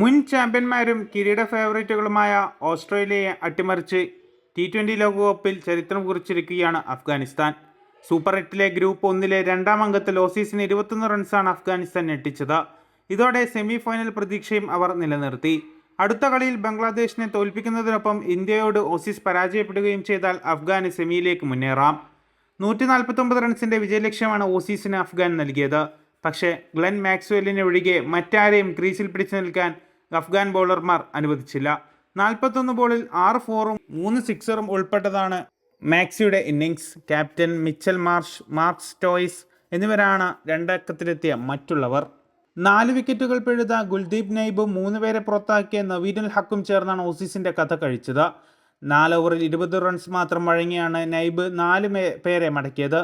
മുൻ ചാമ്പ്യന്മാരും കിരീട ഫേവറേറ്റുകളുമായ ഓസ്ട്രേലിയയെ അട്ടിമറിച്ച് ടി ട്വന്റി ലോകകപ്പിൽ ചരിത്രം കുറിച്ചിരിക്കുകയാണ് അഫ്ഗാനിസ്ഥാൻ. സൂപ്പർ എട്ടിലെ ഗ്രൂപ്പ് ഒന്നിലെ രണ്ടാം അംഗത്തിൽ ഓസീസിന് ഇരുപത്തൊന്ന് റൺസാണ് അഫ്ഗാനിസ്ഥാൻ ഞെട്ടിച്ചത്. ഇതോടെ സെമി ഫൈനൽ പ്രതീക്ഷയും അവർ നിലനിർത്തി. അടുത്ത കളിയിൽ ബംഗ്ലാദേശിനെ തോൽപ്പിക്കുന്നതിനൊപ്പം ഇന്ത്യയോട് ഓസീസ് പരാജയപ്പെടുകയും ചെയ്താൽ അഫ്ഗാന് സെമിയിലേക്ക് മുന്നേറാം. നൂറ്റി നാൽപ്പത്തൊമ്പത് റൺസിന്റെ വിജയലക്ഷ്യമാണ് ഓസീസിന് അഫ്ഗാൻ നൽകിയത്. പക്ഷേ ഗ്ലെൻ മാക്സ്വെല്ലിനെ ഒഴികെ മറ്റാരെയും ക്രീസിൽ പിടിച്ചു നിൽക്കാൻ അഫ്ഗാൻ ബൗളർമാർ അനുവദിച്ചില്ല. നാൽപ്പത്തൊന്ന് ബോളിൽ ആറ് ഫോറും മൂന്ന് സിക്സറും ഉൾപ്പെട്ടതാണ് മാക്സിയുടെ innings captain Mitchell Marsh Mark Stoinis എന്നിവരാണ് രണ്ടക്കത്തിലെത്തിയ മറ്റുള്ളവർ. നാല് വിക്കറ്റുകൾ പിഴുത ഗുൽദീപ് നൈബും മൂന്ന് പേരെ പുറത്താക്കിയ നവീനുൽ ഹക്കും ചേർന്നാണ് ഓസീസിന്റെ കഥ കഴിച്ചത്. നാല് ഓവറിൽ ഇരുപത് റൺസ് മാത്രം വഴങ്ങിയാണ് നൈബ് നാല് പേരെ മടക്കിയത്.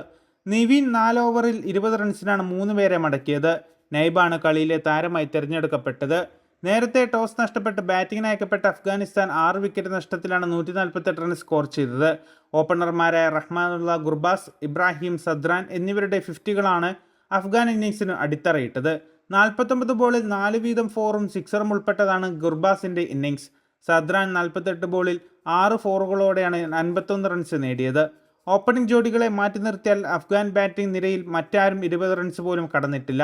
നിവിൻ നാല് ഓവറിൽ ഇരുപത് റൺസിനാണ് മൂന്ന് പേരെ മടക്കിയത്. നൈബാണ് കളിയിലെ താരമായി തിരഞ്ഞെടുക്കപ്പെട്ടത്. നേരത്തെ ടോസ് നഷ്ടപ്പെട്ട് ബാറ്റിംഗിന് അയക്കപ്പെട്ട അഫ്ഗാനിസ്ഥാൻ ആറ് വിക്കറ്റ് നഷ്ടത്തിലാണ് നൂറ്റി നാൽപ്പത്തെട്ട് റൺ സ്കോർ ചെയ്തത്. ഓപ്പണർമാരായ റഹ്മാനുള്ള ഗുർബാസ് ഇബ്രാഹിം സദ്രാൻ എന്നിവരുടെ ഫിഫ്റ്റികളാണ് അഫ്ഗാൻ ഇന്നിങ്സിന് അടിത്തറയിട്ടത്. നാൽപ്പത്തൊമ്പത് ബോളിൽ നാല് വീതം ഫോറും സിക്സറും ഉൾപ്പെട്ടതാണ് ഗുർബാസിന്റെ ഇന്നിങ്സ് സദ്രാൻ നാൽപ്പത്തെട്ട് ബോളിൽ ആറ് ഫോറുകളോടെയാണ് അൻപത്തൊന്ന് റൺസ് നേടിയത്. ഓപ്പണിംഗ് ജോഡികളെ മാറ്റി നിർത്തിയാൽ അഫ്ഗാൻ ബാറ്റിംഗ് നിരയിൽ മറ്റാരും ഇരുപത് റൺസ് പോലും കടന്നിട്ടില്ല.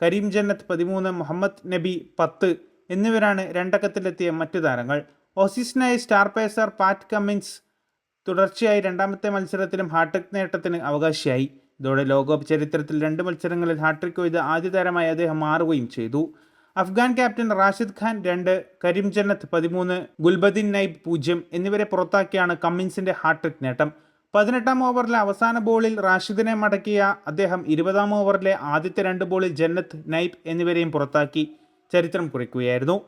കരീം ജന്നത്ത് പതിമൂന്ന് മുഹമ്മദ് നബി പത്ത് എന്നിവരാണ് രണ്ടക്കത്തിലെത്തിയ മറ്റു താരങ്ങൾ. ഓസീസിനായി സ്റ്റാർ പേസർ പാറ്റ് കമ്മിൻസ് തുടർച്ചയായി രണ്ടാമത്തെ മത്സരത്തിലും ഹാട്രിക് നേട്ടത്തിന് അവകാശിയായി. ഇതോടെ ലോകകപ്പ് ചരിത്രത്തിൽ രണ്ട് മത്സരങ്ങളിൽ ഹാട്രിക് കൊയ്ത് ആദ്യ താരമായി അദ്ദേഹം മാറുകയും ചെയ്തു. അഫ്ഗാൻ ക്യാപ്റ്റൻ റാഷിദ് ഖാൻ രണ്ട് കരീം ജന്നത്ത് പതിമൂന്ന് ഗുൽബദീൻ നൈബ് പൂജ്യം എന്നിവരെ പുറത്താക്കിയാണ് കമ്മിൻസിന്റെ ഹാട്രിക് നേട്ടം. പതിനെട്ടാം ഓവറിലെ അവസാന ബോളിൽ റാഷിദിനെ മടക്കിയ അദ്ദേഹം ഇരുപതാം ഓവറിലെ ആദ്യത്തെ രണ്ട് ബോളിൽ ജന്നത്ത് നൈബ് എന്നിവരെയും പുറത്താക്കി. ചരിത്രം കുറിക്കുകയായിരുന്നു.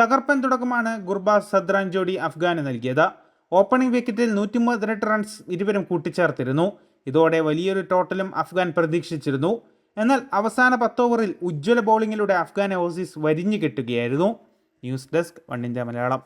തകർപ്പൻ തുടക്കമാണ് ഗുർബാസ് സദ്രാൻ ജോഡി അഫ്ഗാന് നൽകിയത്. ഓപ്പണിംഗ് വിക്കറ്റിൽ നൂറ്റി പതിനെട്ട് റൺസ് ഇരുവരും കൂട്ടിച്ചേർത്തിരുന്നു. ഇതോടെ വലിയൊരു ടോട്ടലും അഫ്ഗാൻ പ്രതീക്ഷിച്ചിരുന്നു. എന്നാൽ അവസാന പത്തോവറിൽ ഉജ്ജ്വല ബോളിങ്ങിലൂടെ അഫ്ഗാനെ ഓസീസ് വരിഞ്ഞു കെട്ടുകയായിരുന്നു. News desk India Malayalam.